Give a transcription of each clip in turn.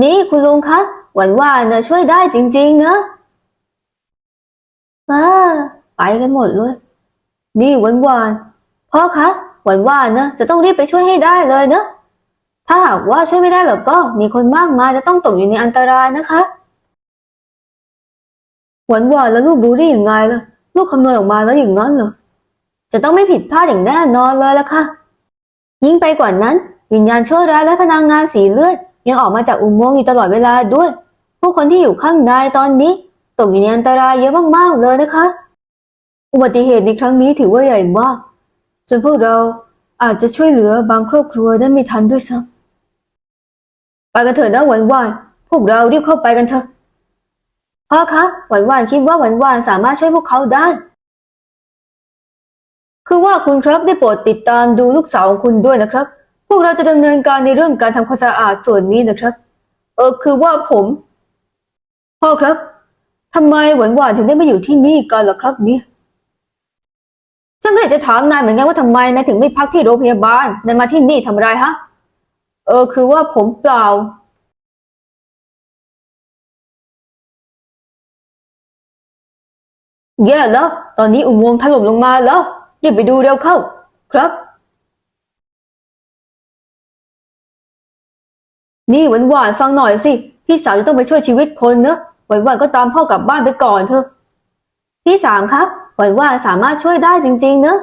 นี่คุณลุงคะ หวันว่าเนอะช่วยได้จริง ๆ เนอะอ่าไปกันหมดเลย นี่หวันวานพ่อคะหวันว่านะจะต้องรีบไปช่วยให้ได้เลยเนอะถ้าหากว่าช่วยไม่ได้หรอกก็มีคนมากมายจะต้องตกอยู่ในอันตรายนะคะหวันวานแล้วลูกรู้ได้อย่างไงล่ะลูกคำนวณออกมาแล้วอย่างนั้นเหรอจะต้องไม่ผิดพลาดอย่างแน่นอนเลยละค่ะ ยิ่งไปกว่านั้น วิญญาณชั่วร้ายและพลังงานสีเลือด ยังออกมาจากอุโมงค์อยู่ตลอดเวลาด้วย ผู้คนที่อยู่ข้างในตอนนี้ตกอยู่ในอันตรายเยอะมากๆเลยนะคะ อุบัติเหตุในครั้งนี้ถือว่าใหญ่มากจนพวกเราอาจจะช่วยเหลือบางครอบครัวได้ไม่ทันด้วยซ้ำไปกันเถอะนะหวานหวานพวกเรารีบเข้าไปกันเถอะพ่อคะหวานหวานคิดว่าหวานหวานสามารถช่วยพวกเขาได้ คือว่าคุณครับได้โปรดติดตามดูลูกสาวของคุณด้วยนะครับ วกเราจะดำเนินการในเรื่องการทำความสะอาดส่วนนี้นะครับ เออคือว่าผมพ่อครับทำไมหวานหวานถึงได้มาอยู่ที่นี่กันล่ะครับเนี่ยฉันก็อยากจะถามนายเหมือนกันว่าทำไมนายถึงไม่พักที่โรงพยาบาลนายมาที่นี่ทำอะไรฮะ เออ คือว่าผมเปล่า แย่แล้ว ตอนนี้อุโมงค์ถล่มลงมาแล้วรีบไปดูเร็วเข้า ครับ นี่หวานหวานฟังหน่อยสิ พี่สาวจะต้องไปช่วยชีวิตคนเนอะหวานหวานก็ตามพ่อกลับบ้านไปก่อนเถอะ พี่สามครับหวานหวานสามารถช่วยได้จริง ๆ เนอะ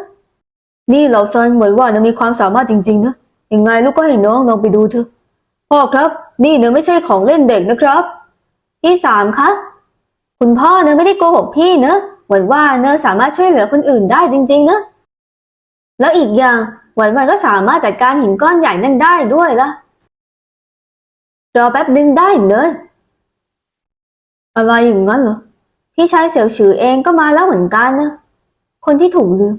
นี่เราซันหวานหวานมีความสามารถจริงๆนะยังไงลูกก็ให้น้องลองไปดูเถอะพ่อครับ นี่เนอะไม่ใช่ของเล่นเด็กนะครับ พี่สามคะคุณพ่อเนอะไม่ได้โกหกพี่เนอะหวานว่าเนอะสามารถช่วยเหลือคนอื่นได้จริง ๆ เนอะแล้วอีกอย่างหวานหวานก็สามารถจัดการหินก้อนใหญ่นั่นได้ด้วยละ รอแป๊บนึงได้เนอะอะไรอย่างนั้นเหรอ พี่ชายเสี่ยวฉือเองก็มาแล้วเหมือนกันนะ คนที่ถูกลืม